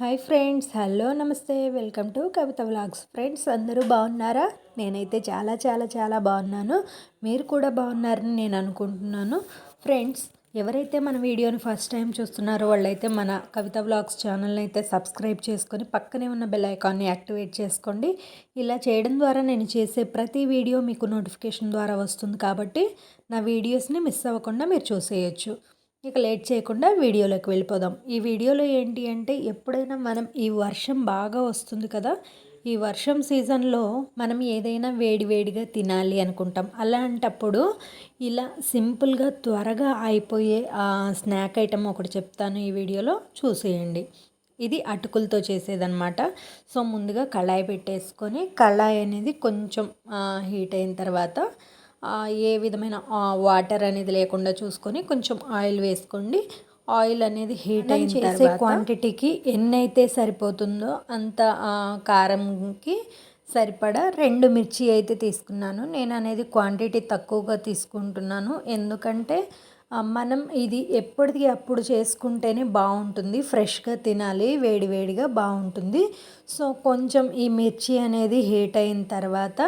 Hi friends hello నమస్తే. Welcome to Kavitha vlogs. Friends అందరూ బాగున్నారా? నేనైతే చాలా చాలా చాలా బాగున్నాను. మీరు కూడా బాగున్నారని నేను అనుకుంటున్నాను. ఫ్రెండ్స్ ఎవరైతే మన వీడియోని ఫస్ట్ టైం చూస్తున్నారో వాళ్ళైతే మన కవిత వ్లాగ్స్ ఛానల్ని అయితే సబ్స్క్రైబ్ చేసుకొని పక్కనే ఉన్న బెల్ ఐకాన్ని యాక్టివేట్ చేసుకోండి. ఇలా చేయడం ద్వారా నేను చేసే ప్రతి వీడియో మీకు నోటిఫికేషన్ ద్వారా వస్తుంది కాబట్టి నా వీడియోస్ని మిస్ అవ్వకుండా మీరు చూసేయచ్చు. ఇక లేట్ చేయకుండా వీడియోలోకి వెళ్ళిపోదాం. ఈ వీడియోలో ఏంటి అంటే ఎప్పుడైనా మనం ఈ వర్షం బాగా వస్తుంది కదా ఈ వర్షం సీజన్లో మనం ఏదైనా వేడి వేడిగా తినాలి అనుకుంటాం. అలాంటప్పుడు ఇలా సింపుల్గా త్వరగా అయిపోయే స్నాక్ ఐటమ్ ఒకటి చెప్తాను ఈ వీడియోలో చూసేయండి. ఇది అటుకులతో చేసేదన్నమాట. సో ముందుగా కళాయి పెట్టేసుకొని కళాయి అనేది కొంచెం హీట్ అయిన తర్వాత ఏ విధమైన వాటర్ అనేది లేకుండా చూసుకొని కొంచెం ఆయిల్ వేసుకోండి. ఆయిల్ అనేది హీట్ అయిన చేసే క్వాంటిటీకి ఎన్ని అయితే సరిపోతుందో అంత కారంకి సరిపడా రెండు మిర్చి అయితే తీసుకున్నాను. నేను అనేది క్వాంటిటీ తక్కువగా తీసుకుంటున్నాను. ఎందుకంటే మనం ఇది ఎప్పటిది అప్పుడు చేసుకుంటేనే బాగుంటుంది. ఫ్రెష్గా తినాలి వేడివేడిగా బాగుంటుంది. సో కొంచెం ఈ మిర్చి అనేది హీట్ అయిన తర్వాత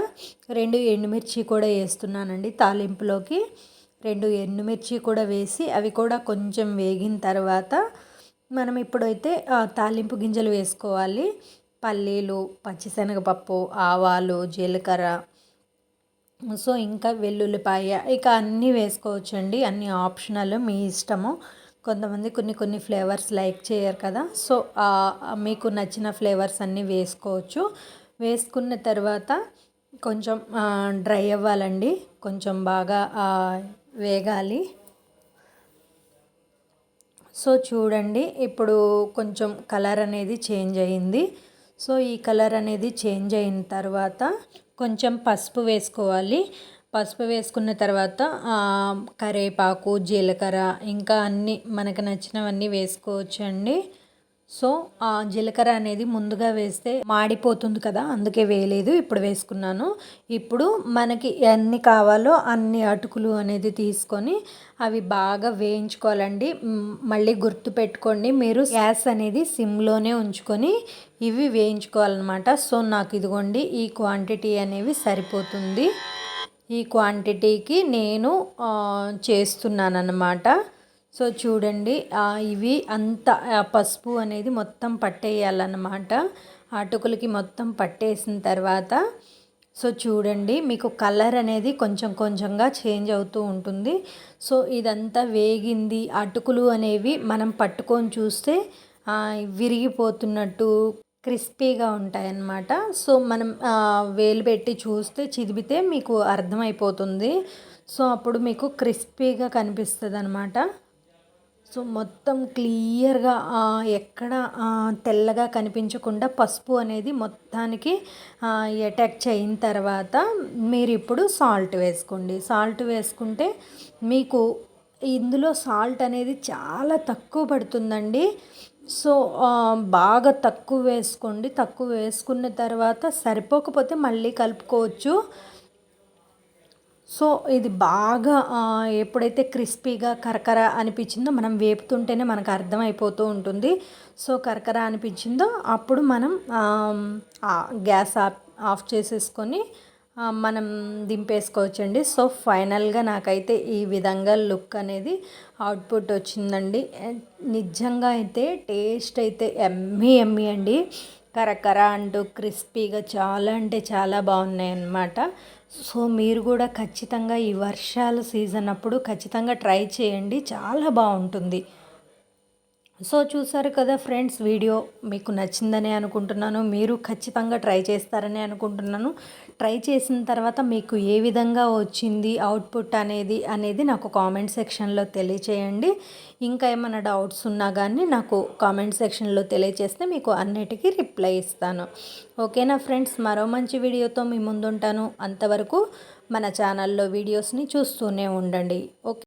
రెండు ఎండుమిర్చి కూడా వేస్తున్నానండి తాలింపులోకి. రెండు ఎండుమిర్చి కూడా వేసి అవి కూడా కొంచెం వేగిన తర్వాత మనం ఇప్పుడైతే తాలింపు గింజలు వేసుకోవాలి. పల్లీలు పచ్చిశనగపప్పు ఆవాలు జీలకర్ర సో ఇంకా వెల్లుల్లిపాయ ఇక అన్నీ వేసుకోవచ్చండి అన్ని ఆప్షనల్ మీ ఇష్టము. కొంతమంది కొన్ని కొన్ని ఫ్లేవర్స్ లైక్ చేయరు కదా సో మీకు నచ్చిన ఫ్లేవర్స్ అన్నీ వేసుకోవచ్చు. వేసుకున్న తర్వాత కొంచెం డ్రై అవ్వాలండి కొంచెం బాగా వేగాలి. సో చూడండి ఇప్పుడు కొంచెం కలర్ అనేది చేంజ్ అయ్యింది సో ఈ కలర్ అనేది చేంజ్ అయిన తర్వాత కొంచెం పసుపు వేసుకోవాలి. పసుపు వేసుకున్న తర్వాత కరివేపాకు జీలకర్ర ఇంకా అన్నీ మనకు నచ్చినవన్నీ వేసుకోవచ్చండి. సో ఆ జీలకర్ర అనేది ముందుగా వేస్తే మాడిపోతుంది కదా అందుకే వేయలేదు ఇప్పుడు వేసుకున్నాను. ఇప్పుడు మనకి ఎన్ని కావాలో అన్ని అటుకులు అనేది తీసుకొని అవి బాగా వేయించుకోవాలండి. మళ్ళీ గుర్తు పెట్టుకోండి మీరు గ్యాస్ అనేది సిమ్లోనే ఉంచుకొని ఇవి వేయించుకోవాలన్నమాట. సో నాకు ఇదిగోండి ఈ క్వాంటిటీ అనేవి సరిపోతుంది. ఈ క్వాంటిటీకి నేను చేస్తున్నాను అన్నమాట సో చూడండి ఇవి అంత పసుపు అనేది మొత్తం పట్టేయాలన్నమాట. అటుకులకి మొత్తం పట్టేసిన తర్వాత సో చూడండి మీకు కలర్ అనేది కొంచెం కొంచెంగా చేంజ్ అవుతూ ఉంటుంది. సో ఇదంతా వేగింది. అటుకులు అనేవి మనం పట్టుకొని చూస్తే విరిగిపోతున్నట్టు క్రిస్పీగా ఉంటాయన్నమాట. సో మనం వేలు పెట్టి చూస్తే చిదిపితే మీకు అర్థమైపోతుంది. సో అప్పుడు మీకు క్రిస్పీగా కనిపిస్తుంది అనమాట సో మొత్తం క్లియర్గా ఎక్కడ తెల్లగా కనిపించకుండా పసుపు అనేది మొత్తానికి అటాక్ అయిన తర్వాత మీరు ఇప్పుడు సాల్ట్ వేసుకోండి. సాల్ట్ వేసుకుంటే మీకు ఇందులో సాల్ట్ అనేది చాలా తక్కువ పడుతుందండి. సో బాగా తక్కువ వేసుకోండి. తక్కువ వేసుకున్న తర్వాత సరిపోకపోతే మళ్ళీ కలుపుకోవచ్చు. సో ఇది బాగా ఎప్పుడైతే క్రిస్పీగా కరకర అనిపించిందో మనం వేపుతుంటేనే మనకు అర్థమైపోతూ ఉంటుంది. సో కరకర అనిపించిందో అప్పుడు మనం గ్యాస్ ఆఫ్ ఆఫ్ చేసేసుకొని మనం దింపేసుకోవచ్చండి. సో ఫైనల్గా నాకైతే ఈ విధంగా లుక్ అనేది అవుట్పుట్ వచ్చిందండి. నిజంగా అయితే టేస్ట్ అయితే ఎమ్మి ఎమ్మి అండి. కరకర అంటూ క్రిస్పీగా చాలా అంటే చాలా బాగున్నాయి అన్నమాట సో మీరు కూడా ఖచ్చితంగా ఈ వర్షాల సీజన్ అప్పుడు ఖచ్చితంగా ట్రై చేయండి. చాలా బాగుంటుంది. సో చూసారు కదా ఫ్రెండ్స్ వీడియో మీకు నచ్చిందని అనుకుంటున్నాను. మీరు ఖచ్చితంగా ట్రై చేస్తారని అనుకుంటున్నాను. ట్రై చేసిన తర్వాత మీకు ఏ విధంగా వచ్చింది అవుట్పుట్ అనేది అనేది నాకు కామెంట్ సెక్షన్లో తెలియచేయండి. ఇంకా ఏమైనా డౌట్స్ ఉన్నా కానీ నాకు కామెంట్ సెక్షన్లో తెలియచేస్తే మీకు అన్నిటికీ రిప్లై ఇస్తాను. ఓకేనా ఫ్రెండ్స్? మరో మంచి వీడియోతో మీ ముందుంటాను. అంతవరకు మన ఛానల్లో వీడియోస్ని చూస్తూనే ఉండండి. ఓకే.